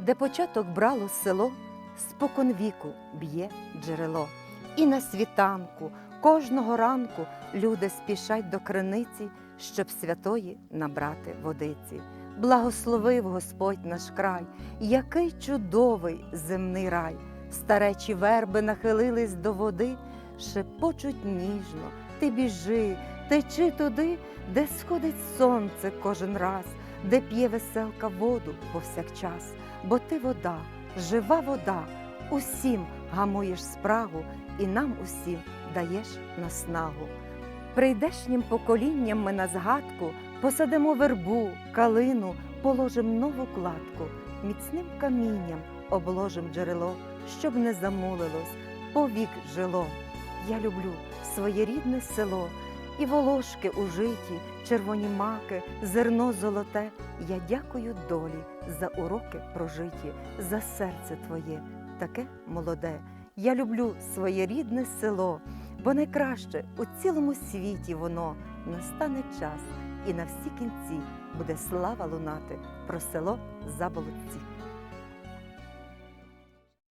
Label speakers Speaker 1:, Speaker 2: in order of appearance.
Speaker 1: де початок брало село, спокон віку б'є джерело. І на світанку кожного ранку люди спішать до криниці, щоб святої набрати водиці. Благословив Господь наш край, який чудовий земний рай. Старечі верби нахилились до води, шепочуть ніжно, ти біжи, течи туди, де сходить сонце кожен раз, де п'є веселка воду повсякчас, бо ти вода, жива вода, усім гамуєш спрагу і нам усім даєш наснагу. Прийдешнім поколінням ми на згадку посадимо вербу, калину, положим нову кладку, міцним камінням обложим джерело, щоб не замулилось, повік жило. Я люблю своє рідне село, і волошки у житі, червоні маки, зерно золоте. Я дякую долі за уроки прожиті, за серце твоє, таке молоде. Я люблю своє рідне село, бо найкраще у цілому світі воно настане час, і на всі кінці буде слава лунати про село Заболотці.